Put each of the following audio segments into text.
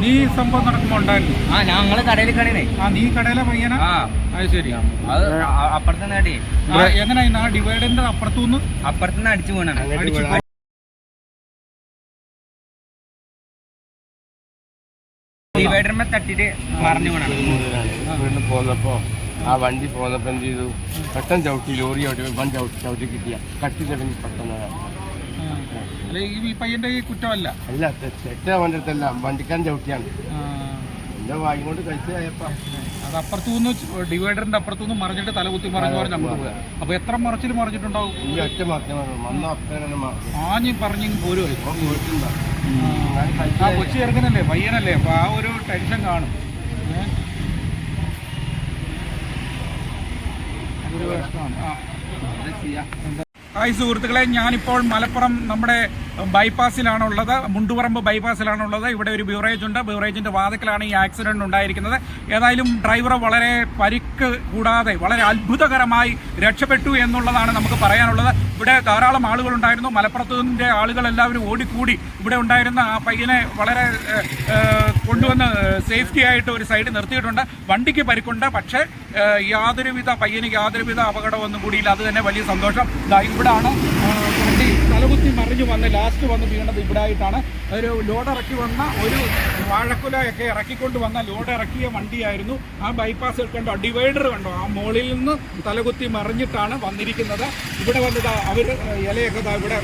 നീ സംഭവം നടക്കുമ്പോ ഉണ്ടായിരുന്നു ആ ഞങ്ങൾ കടയിൽ കടയിലേ. ആ നീ കടയിലെ പയ്യനാ? ആ. അത് ശരി. അത് അപ്പുറത്ത് നേടി ആ ഡിവൈഡറിന്റെ അപ്പുറത്തുനിന്ന് അപ്പുറത്തുനിന്ന് അടിച്ചു വീണാണ് അടിച്ചു ഡിവൈഡറിനെ തട്ടിട്ട് മറിഞ്ഞു വീണാണ് പോന്നപ്പോ ആ വണ്ടി പോന്നപ്പോ എന്ത് ചെയ്തു? പെട്ടെന്ന് ചവിട്ടി ലോറി ചവിട്ടി വണ്ടി ചവിട്ടി കിട്ടിയ. കട്ടി തുടങ്ങി പെട്ടെന്ന്. അല്ല ഈ ഈ പയ്യന്റെ ഈ കുറ്റമല്ല? അല്ല തെറ്റ വണ്ടി അടുത്തല്ല. വണ്ടിക്കാരൻ ചവിട്ടിയാണ്. എന്റെ വായി കൊണ്ട് കഴിച്ചതായപ്പോ അത് അപ്പുറത്തുനിന്ന് ഡിവൈഡറിന്റെ അപ്പുറത്തുനിന്ന് മറിഞ്ഞിട്ട് തലകുത്തി മറിഞ്ഞു പറഞ്ഞ് അങ്ങോട്ട് പോകാം അപ്പൊ എത്ര മറച്ചിൽ മറിഞ്ഞിട്ടുണ്ടാവും? ഈ ഒറ്റ മറിഞ്ഞു ആഞ്ഞി പറഞ്ഞ് പോരുമായി പോയിട്ടുണ്ടാവും ആ കൊച്ചി ചെറുക്കനല്ലേ പയ്യനല്ലേ? അപ്പൊ ആ ഒരു ടെൻഷൻ കാണും. ഏഹ് ആ. ഹായ് സുഹൃത്തുക്കളെ ഞാനിപ്പോൾ മലപ്പുറം നമ്മുടെ ബൈപ്പാസിലാണുള്ളത് മുണ്ടുപറമ്പ് ബൈപ്പാസിലാണുള്ളത്. ഇവിടെ ഒരു ബ്യൂറേജ് ഉണ്ട്. ബ്യൂറേജിന്റെ വാതിക്കലാണ് ഈ ആക്സിഡന്റ് ഉണ്ടായിരിക്കുന്നത്. ഏതായാലും ഡ്രൈവർ വളരെ പരിക്ക് കൂടാതെ വളരെ അത്ഭുതകരമായി രക്ഷപ്പെട്ടു എന്നുള്ളതാണ് നമുക്ക് പറയാനുള്ളത്. ഇവിടെ ധാരാളം ആളുകളുണ്ടായിരുന്നു ആളുകൾ എല്ലാവരും ഓടിക്കൂടി ഇവിടെ ഉണ്ടായിരുന്ന ആ പയ്യനെ വളരെ കൊണ്ടുവന്ന് സേഫ്റ്റി ആയിട്ട് ഒരു സൈഡിൽ നിർത്തിയിട്ടുണ്ട്. വണ്ടിക്ക് പരിക്കുണ്ട്. പക്ഷേ യാതൊരുവിധ പയ്യന് യാതൊരുവിധ അപകടമൊന്നും കൂടിയില്ല. അത് തന്നെ വലിയ സന്തോഷം. ഇവിടെ ഇവിടാണ് തലകുത്തി മറിഞ്ഞു വന്ന് ലാസ്റ്റ് വന്ന് വീണത് ഇവിടെ ആയിട്ടാണ് ഒരു ലോഡ് ഇറക്കി വന്ന ഒരു വാഴക്കുലയൊക്കെ ഇറക്കിക്കൊണ്ട് വന്ന ലോഡ് ഇറക്കിയ വണ്ടിയായിരുന്നു. ആ ബൈപ്പാസ് കണ്ടോ ഡിവൈഡർ കണ്ടോ ആ മുകളിൽ നിന്ന് തലകുത്തി മറിഞ്ഞിട്ടാണ് വന്നിരിക്കുന്നത്. ഇവിടെ വന്നത് അവർ ഇലയൊക്കെ ഇവിടെ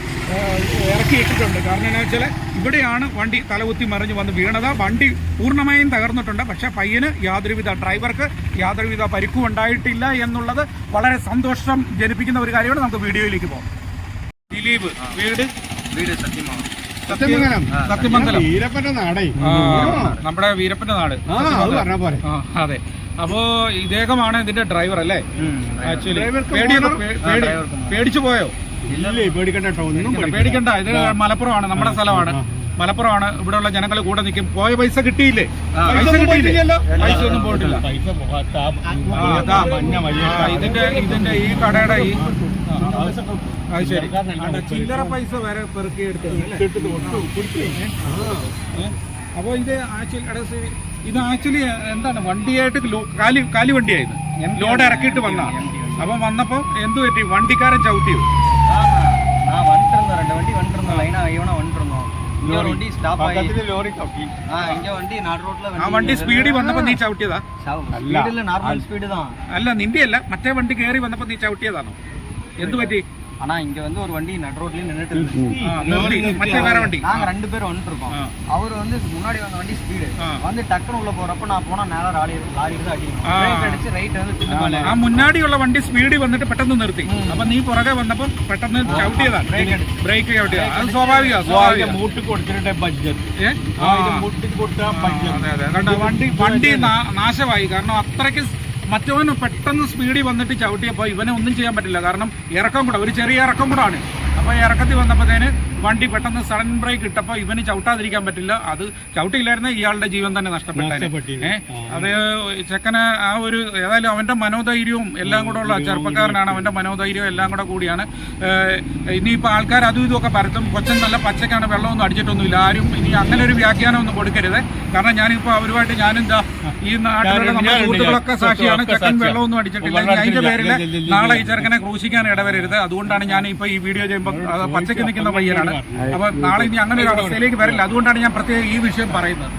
ഇറക്കിയിട്ടിട്ടുണ്ട്. കാരണം എന്താ വെച്ചാൽ ഇവിടെയാണ് വണ്ടി തലകുത്തി മറിഞ്ഞ് വന്ന് വീണത്. വണ്ടി പൂർണമായും തകർന്നിട്ടുണ്ട്. പക്ഷേ പയ്യന് യാതൊരുവിധ ഡ്രൈവർക്ക് യാതൊരുവിധ പരിക്കും ഉണ്ടായിട്ടില്ല എന്നുള്ളത് വളരെ സന്തോഷം ജനിപ്പിക്കുന്ന ഒരു കാര്യമാണ്. നമുക്ക് വീഡിയോയിലേക്ക് പോകാം. ദിലീപ് വീട്? വീട് സത്യമംഗലം. സത്യമംഗലം. സത്യമംഗലം വീരപ്പന്റെ നാടേ. നമ്മുടെ വീരപ്പന്റെ നാട്. പറഞ്ഞ പോലെ അതെ. അപ്പോ ഇദ്ദേഹമാണ് ഇതിന്റെ ഡ്രൈവർ അല്ലേ? ആക്ച്വലി പേടിച്ചു പോയോ? ഇല്ലേ പേടിക്കണ്ട ഒന്നും പേടിക്കണ്ട ഇത് മലപ്പുറമാണ് നമ്മുടെ സ്ഥലമാണ്. മലപ്പുറമാണ് ഇവിടെയുള്ള ജനങ്ങൾ കൂടെ നിൽക്കും പോയ പൈസ കിട്ടിയില്ലേ പൈസ കിട്ടിയില്ലല്ലോ പൈസ ഒന്നും പോയിട്ടില്ല. ഇതിന്റെ ഇതിന്റെ ഈ കടയുടെ ഈ അത് ശരി ചില്ലറ പൈസ വരെ പെറുക്കി എടുത്തു അപ്പൊ ഇത് ആക്ച്വലി ഇത് ആക്ച്വലി എന്താണ് വണ്ടിയായിട്ട് കാലി കാലി വണ്ടിയായിരുന്നു ലോഡ് ഇറക്കിയിട്ട് വന്ന അപ്പൊ വന്നപ്പോ എന്ത് പറ്റി വണ്ടിക്കാരൻ ചവിട്ടിയോ ആ വണ്ടിരുന്നു രണ്ട് വണ്ടി വണ്ടിരുന്നു ലൈനാ ഇവണ വണ്ടിരുന്നു സ്റ്റാഫ് ലോറി. ആ വണ്ടി നാട് വണ്ടി സ്പീഡിൽ വന്നപ്പോ നീ ചവിട്ടിയതാ? നോർമൽ സ്പീഡ് അല്ല. നിന്റെ അല്ല മറ്റേ വണ്ടി കയറി വന്നപ്പോ നീ ചവിട്ടിയതാണോ? എന്ത് പറ്റി? ஆனா இங்க வந்து ஒரு வண்டி நட் ரோட்லயே நின்றுட்டு இருக்கு நாங்க ரெண்டு பேரும் வந்துட்டு இருக்கோம் அவர் வந்து முன்னாடி வந்த வண்டி ஸ்பீடு வந்து டக்குனு உள்ள போறப்ப நான் போனா நேரம் லாரி லாரி தான் அடிக்கும் அடிச்சு ரைட் வந்து ആ മുന്നാടി ഉള്ള വണ്ടി സ്പീഡിൽ വന്നിട്ട് പെട്ടെന്ന് നിർത്തി അപ്പൊ നീ പുറകെ വന്നപ്പോ പെട്ടെന്ന് ചവിട്ടിയതാണ് ബ്രേക്ക് ചവിട്ടിയതാണ് അത് സ്വാഭാവിക സ്വാഭാവിക മൂട്ടിക്ക് കൊടുത്തിട്ട് ബഡ്ജറ്റ് വണ്ടി വണ്ടി നാശമായി കാരണം അത്രയ്ക്ക് മറ്റവന് പെട്ടെന്ന് സ്പീഡിൽ വന്നിട്ട് ചവിട്ടിയപ്പോൾ ഇവനെ ഒന്നും ചെയ്യാൻ പറ്റില്ല. കാരണം ഇറക്കം കൂടെ ഒരു ചെറിയ ഇറക്കം കൂടാണ്. അപ്പോൾ ഇറക്കത്തിൽ വന്നപ്പോഴത്തേന് വണ്ടി പെട്ടെന്ന് സഡൻ ബ്രേക്ക് ഇട്ടപ്പോൾ ഇവന് ചവിട്ടാതിരിക്കാൻ പറ്റില്ല. അത് ചവിട്ടിയില്ലായിരുന്നു ഇയാളുടെ ജീവൻ തന്നെ നഷ്ടപ്പെട്ടു ഏഹ് അത് ചെക്കന് ആ ഒരു ഏതായാലും അവന്റെ മനോധൈര്യവും എല്ലാം കൂടെ ഉള്ള ചെറുപ്പക്കാരനാണ്. അവന്റെ മനോധൈര്യവും എല്ലാം കൂടെ കൂടിയാണ്. ഇനിയിപ്പോൾ ആൾക്കാർ അതും ഇതും ഒക്കെ പരത്തും. കൊച്ചൻ നല്ല പച്ചക്കാണ് വെള്ളമൊന്നും അടിച്ചിട്ടൊന്നുമില്ല. ആരും ഇനി അങ്ങനെ ഒരു വ്യാഖ്യാനം ഒന്നും കൊടുക്കരുത്. കാരണം ഞാനിപ്പോൾ അവരുമായിട്ട് ഞാനെന്താ ഈ നാട്ടിലുള്ള നമ്മുടെ കൂട്ടുകളൊക്കെ സാക്ഷിയാണ്. ചെക്കൻ വെള്ളമൊന്നും അടിച്ചിട്ടില്ല. ഇനി അതിന്റെ പേരിൽ നാളെ ഈ ചെറുക്കനെ ക്രൂശിക്കാൻ ഇടവരരുത്. അതുകൊണ്ടാണ് ഞാൻ ഇപ്പൊ ഈ വീഡിയോ ചെയ്യുമ്പോൾ പച്ചയ്ക്ക് നിൽക്കുന്ന പയ്യനാണ്. അപ്പൊ നാളെ ഇനി അങ്ങനെ ഒരു അവസ്ഥയിലേക്ക് വരില്ല. അതുകൊണ്ടാണ് ഞാൻ പ്രത്യേകം ഈ വിഷയം പറയുന്നത്.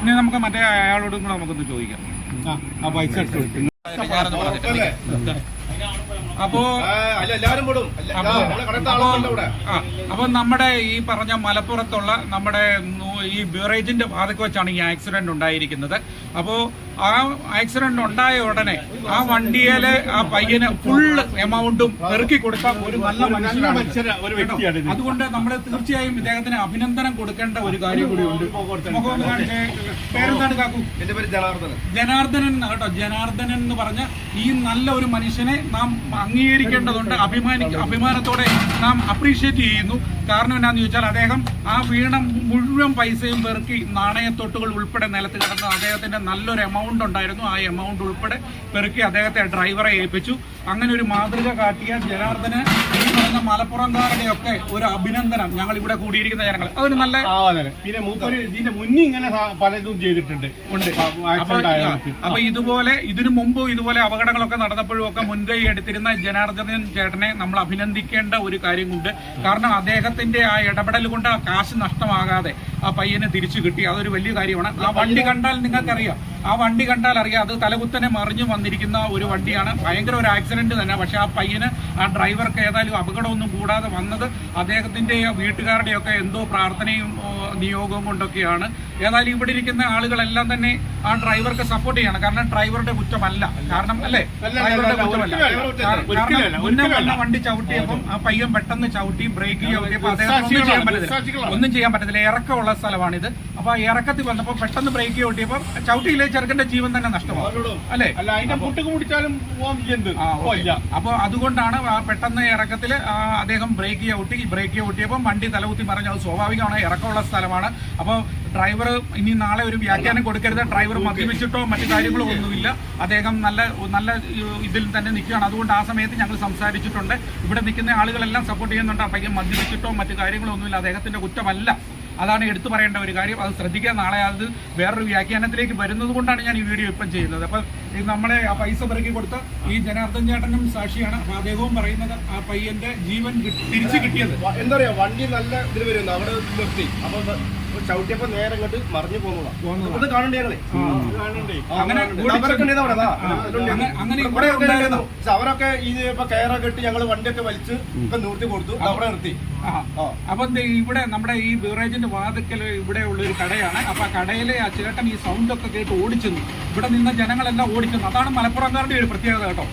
ഇനി നമുക്ക് മറ്റേ അയാളോടും കൂടെ നമുക്കൊന്ന് ചോദിക്കാം. ആ പൈസ? അപ്പോ അപ്പോ നമ്മുടെ ഈ പറഞ്ഞ മലപ്പുറത്തുള്ള നമ്മുടെ നൂ- ഈ ബ്യൂറേജിന്റെ ഭാഗത്ത് വെച്ചാണ് ഈ ആക്സിഡന്റ് ഉണ്ടായിരിക്കുന്നത്. അപ്പോ ആ ആക്സിഡന്റ് ഉണ്ടായ ഉടനെ ആ വണ്ടിയിലെ ആ പയ്യന് ഫുൾ എമൗണ്ടും പെറുക്കി കൊടുത്ത ഒരു നല്ല മനുഷ്യനാണ്. ഒരു വ്യക്തിയാണ് ഇത്. അതുകൊണ്ട് നമ്മൾ തീർച്ചയായും ഇദ്ദേഹത്തിന് അഭിനന്ദനം കൊടുക്കേണ്ട ഒരു കാര്യം കൂടിയുണ്ട് ഉണ്ട്. പേരെന്താണ് കാക്കു? എന്റെ പേര് ജനാർദ്ദനൻ. കേട്ടോ? ജനാർദ്ദനൻ എന്ന് പറഞ്ഞ ഈ നല്ല ഒരു മനുഷ്യനെ നാം അംഗീകരിക്കേണ്ടതുണ്ട്. അഭിമാനി അഭിമാനത്തോടെ നാം അപ്രീഷിയേറ്റ് ചെയ്യുന്നു. കാരണം എന്നാന്ന് ചോദിച്ചാൽ അദ്ദേഹം ആ വീണ മുഴുവൻ പൈസയും പെറുക്കി നാണയത്തൊട്ടുകൾ ഉൾപ്പെടെ നിലത്ത് കിടന്ന അദ്ദേഹത്തിന്റെ നല്ലൊരു എമൗണ്ട് ഉണ്ടായിരുന്നു. ആ എമൗണ്ട് ഉൾപ്പെടെ പെറുക്കി അദ്ദേഹത്തെ ഡ്രൈവറെ ഏൽപ്പിച്ചു. അങ്ങനെ ഒരു മാതൃക കാട്ടിയ ജനാർദ്ദന് ഈ പറഞ്ഞ മലപ്പുറംകാരുടെ ഒക്കെ ഒരു അഭിനന്ദനം ഞങ്ങൾ ഇവിടെ കൂടിയിരിക്കുന്ന ജനങ്ങൾ അതൊരു നല്ല പിന്നെ മൂപ്പര് ഇതിന്റെ മുന്നേ ഇങ്ങനെ പലതും ചെയ്തിട്ടുണ്ട്. ഉണ്ട്. അപ്പൊ ഇതുപോലെ ഇതിനു മുമ്പ് ഇതുപോലെ അപകടങ്ങളൊക്കെ നടന്നപ്പോഴും ഒക്കെ മുൻകൈ എടുത്തിരുന്ന ജനാർദ്ദനൻ ചേട്ടനെ നമ്മൾ അഭിനന്ദിക്കേണ്ട ഒരു കാര്യം കൊണ്ട് കാരണം അദ്ദേഹത്തിന്റെ ആ ഇടപെടൽ കൊണ്ട് ആ കാശ് നഷ്ടമാകാതെ ആ പയ്യനെ തിരിച്ചു കിട്ടി. അതൊരു വലിയ കാര്യമാണ്. ആ വണ്ടി കണ്ടാൽ നിങ്ങൾക്കറിയാം. ആ വണ്ടി കണ്ടാൽ അറിയാം. അത് തലകുത്തനെ മറിഞ്ഞു വന്നിരിക്കുന്ന ഒരു വണ്ടിയാണ്. ഭയങ്കര ഒരു ആക്സിഡന്റ് തന്നെ. പക്ഷെ ആ പയ്യന് ആ ഡ്രൈവർക്ക് ഏതായാലും അപകടമൊന്നും കൂടാതെ വന്നത് അദ്ദേഹത്തിന്റെ വീട്ടുകാരുടെയൊക്കെ എന്തോ പ്രാർത്ഥനയും നിയോഗവും കൊണ്ടൊക്കെയാണ്. ഏതായാലും ഇവിടെ ഇരിക്കുന്ന ആളുകളെല്ലാം തന്നെ ആ ഡ്രൈവർക്ക് സപ്പോർട്ട് ചെയ്യണം. കാരണം ഡ്രൈവറുടെ കുറ്റമല്ല. കാരണം അല്ലേ? ഡ്രൈവറുടെ കുറ്റമല്ല. കാരണം- മുന്നേ വന്ന വണ്ടി ചവിട്ടിയപ്പം ആ പയ്യൻ പെട്ടെന്ന് ചവിട്ടി ബ്രേക്ക് ചവിട്ടിയപ്പോൾ ഒന്നും ചെയ്യാൻ പറ്റത്തില്ല. ഒന്നും ചെയ്യാൻ പറ്റത്തില്ല. ഇറക്കമുള്ള സ്ഥലമാണിത്. അപ്പൊ ആ ഇറക്കത്തിൽ വന്നപ്പോൾ പെട്ടെന്ന് ബ്രേക്ക് ചവിട്ടിയപ്പോൾ ചവിട്ടിയില്ലേ? ചെറുക്കന്റെ ജീവൻ തന്നെ നഷ്ടമാവും. അല്ലേ? അപ്പൊ അതുകൊണ്ടാണ് ആ പെട്ടെന്ന് ഇറക്കത്തിൽ അദ്ദേഹം ബ്രേക്ക് ചവിട്ടി ബ്രേക്ക് ചവിട്ടിയപ്പോൾ വണ്ടി തലകുത്തി പറഞ്ഞു അത് സ്വാഭാവികമാണ്. ഇറക്കമുള്ള സ്ഥലമാണ്. അപ്പോൾ ഡ്രൈവർ ഇനി നാളെ ഒരു വ്യാഖ്യാനം കൊടുക്കരുത്. ഡ്രൈവർ മദ്യപിച്ചിട്ടോ മറ്റു കാര്യങ്ങളോ ഒന്നുമില്ല. അദ്ദേഹം നല്ല നല്ല ഇതിൽ തന്നെ നിൽക്കുകയാണ്. അതുകൊണ്ട് ആ സമയത്ത് ഞങ്ങൾ സംസാരിച്ചിട്ടുണ്ട്. ഇവിടെ നിൽക്കുന്ന ആളുകളെല്ലാം സപ്പോർട്ട് ചെയ്യുന്നുണ്ട്. അപ്പം പയ്യൻ മദ്യപിച്ചിട്ടോ മറ്റു കാര്യങ്ങളോ ഒന്നുമില്ല. അദ്ദേഹത്തിന്റെ കുറ്റമല്ല. അതാണ് എടുത്തു പറയേണ്ട ഒരു കാര്യം. അത് ശ്രദ്ധിക്കുക. നാളെ അത് വേറൊരു വ്യാഖ്യാനത്തിലേക്ക് വരുന്നത് കൊണ്ടാണ് ഞാൻ ഈ വീഡിയോ ഇപ്പം ചെയ്യുന്നത്. അപ്പം നമ്മളെ ആ പൈസ പെറുക്കി കൊടുത്ത ഈ ജനാർദ്ദൻ ചേട്ടനും സാക്ഷിയാണ്. അപ്പൊ അദ്ദേഹവും പറയുന്നത് ആ പയ്യന്റെ ജീവൻ തിരിച്ചു കിട്ടിയത്. എന്താ പറയാ വണ്ടി നല്ല ഇതിൽ വരുന്നു. അവിടെ നിർത്തി. അപ്പൊ ചവിട്ടിയപ്പോ നേരെ ഇങ്ങോട്ട് മറിഞ്ഞു പോകുന്നതാണ് കാണണ്ടേ. അവരൊക്കെ ഈ ഇപ്പൊ കയറൊക്കെ ഇട്ട് ഞങ്ങൾ വണ്ടിയൊക്കെ വലിച്ച് ഒക്കെ നിർത്തി കൊടുത്തു. അവിടെ നിർത്തി. അപ്പൊ ഇവിടെ നമ്മുടെ ഈ ബീവറേജിന്റെ വാതിക്കൽ ഇവിടെ ഉള്ള ഒരു കടയാണ്. അപ്പൊ ആ കടയിലെ ആ ചേട്ടൻ ഈ സൗണ്ട് ഒക്കെ കേട്ട് ഓടിച്ചെന്നു. ഇവിടെ നിന്ന ജനങ്ങളെല്ലാം ഓടിച്ചെന്നു അതാണ് മലപ്പുറംകാരുടെ ഒരു പ്രത്യേകത കേട്ടോ.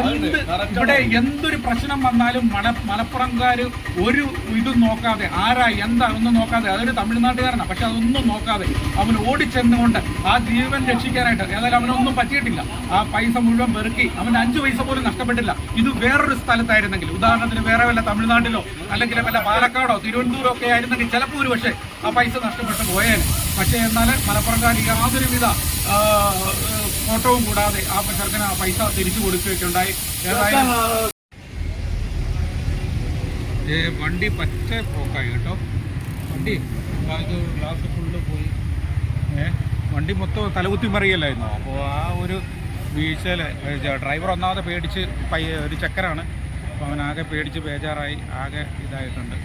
എന്ത് ഇവിടെ എന്തൊരു പ്രശ്നം വന്നാലും മല മലപ്പുറംകാർ ഒരു ഇതും നോക്കാതെ ആരാ എന്താ ഒന്നും നോക്കാതെ അതൊരു തമിഴ്നാട്ടുകാരനാണ് പക്ഷെ അതൊന്നും നോക്കാതെ അവൻ ഓടിച്ചെന്നുകൊണ്ട് ആ ജീവൻ രക്ഷിക്കാനായിട്ട് ഏതായാലും അവനൊന്നും പറ്റിയിട്ടില്ല. ആ പൈസ മുഴുവൻ വെറുക്കി അവൻ അഞ്ചു പൈസ പോലും നഷ്ടപ്പെട്ടില്ല. ഇത് വേറൊരു സ്ഥലത്തായിരുന്നെങ്കിൽ ഉദാഹരണത്തിന് വേറെ വല്ല തമിഴ്നാട്ടിലോ അല്ലെങ്കിൽ വല്ല പാലക്കാടോ തിരുവനന്തപുരം ഒക്കെ ആയിരുന്നെങ്കിൽ ചിലപ്പോൾ ഒരു പക്ഷേ ആ പൈസ നഷ്ടപ്പെട്ട് പോയേനെ. പക്ഷേ എന്നാൽ മലപ്പുറംകാർ യാതൊരുവിധ ഫോട്ടോവും കൂടാതെ ആ ചെറുക്കന് ആ പൈസ തിരിച്ചു കൊടുക്കുകയൊക്കെ ഉണ്ടായി. ഏതായാലും വണ്ടി പറ്റ പോക്കായി കേട്ടോ. വണ്ടി ഗ്ലാസ് ഫുള്ള് പോയി. ഏ വണ്ടി മൊത്തം തലകുത്തി മറിയല്ലായിരുന്നു? അപ്പോൾ ആ ഒരു വീഴ്ചയിൽ ഡ്രൈവർ ഒന്നാമത് പേടിച്ച് പയ്യ ഒരു ചക്കരാണ്. അപ്പോൾ അവനാകെ പേടിച്ച് ബേജാറായി ആകെ ഇതായിട്ടുണ്ട്.